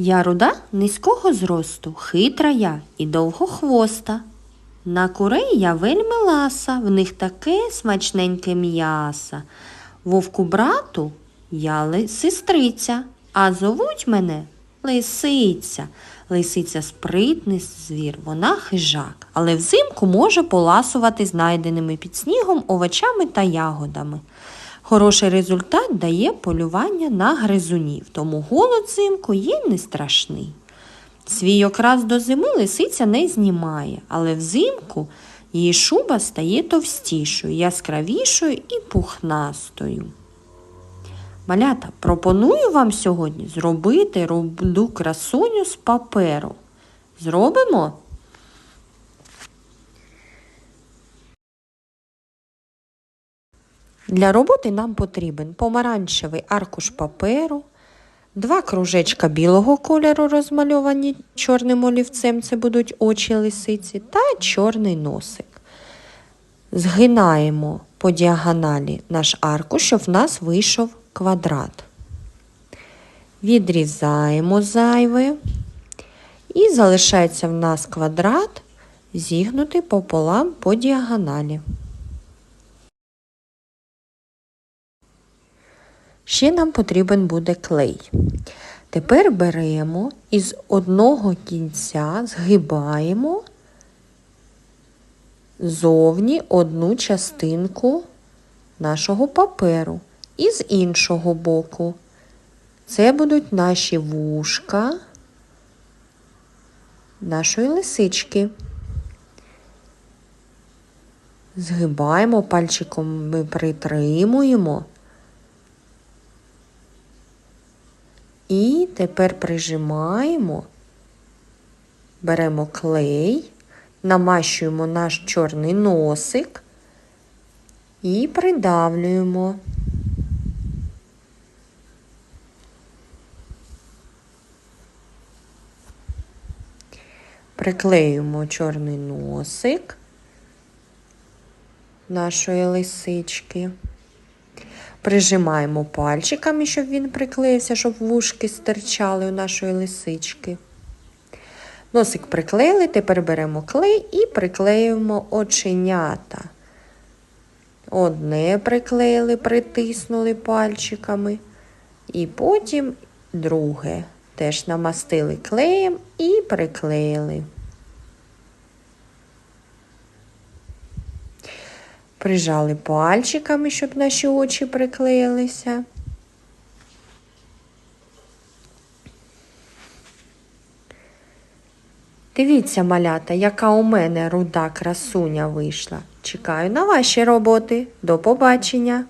Я руда низького зросту, хитра я і довгохвоста. На курей я вельми ласа, в них таке смачненьке м'яса. Вовку брату я ли- сестриця, а зовуть мене лисиця. Лисиця спритний звір, вона хижак, але взимку може поласувати знайденими під снігом овочами та ягодами. Хороший результат дає полювання на гризунів, тому голод взимку їй не страшний. Свій окрас до зими лисиця не знімає, але взимку її шуба стає товстішою, яскравішою і пухнастою. Малята, пропоную вам сьогодні зробити руду красуню з паперу. Зробимо? Для роботи нам потрібен помаранчевий аркуш паперу, два кружечка білого кольору, розмальовані чорним олівцем, це будуть очі лисиці, та чорний носик. Згинаємо по діагоналі наш аркуш, щоб в нас вийшов квадрат. Відрізаємо зайве. І залишається в нас квадрат зігнутий пополам по діагоналі. Ще нам потрібен буде клей. Тепер беремо і з одного кінця згибаємо зовні одну частинку нашого паперу і з іншого боку. Це будуть наші вушка нашої лисички. Згибаємо пальчиком, ми притримуємо. І тепер прижимаємо, беремо клей, намащуємо наш чорний носик і придавлюємо. Приклеюємо чорний носик нашої лисички. Прижимаємо пальчиками, щоб він приклеївся, щоб вушки стирчали у нашої лисички. Носик приклеїли, тепер беремо клей і приклеюємо оченята. Одне приклеїли, притиснули пальчиками. І потім друге. Теж намастили клеєм і приклеїли. Прижали пальчиками, щоб наші очі приклеїлися. Дивіться, малята, яка у мене руда красуня вийшла. Чекаю на ваші роботи. До побачення!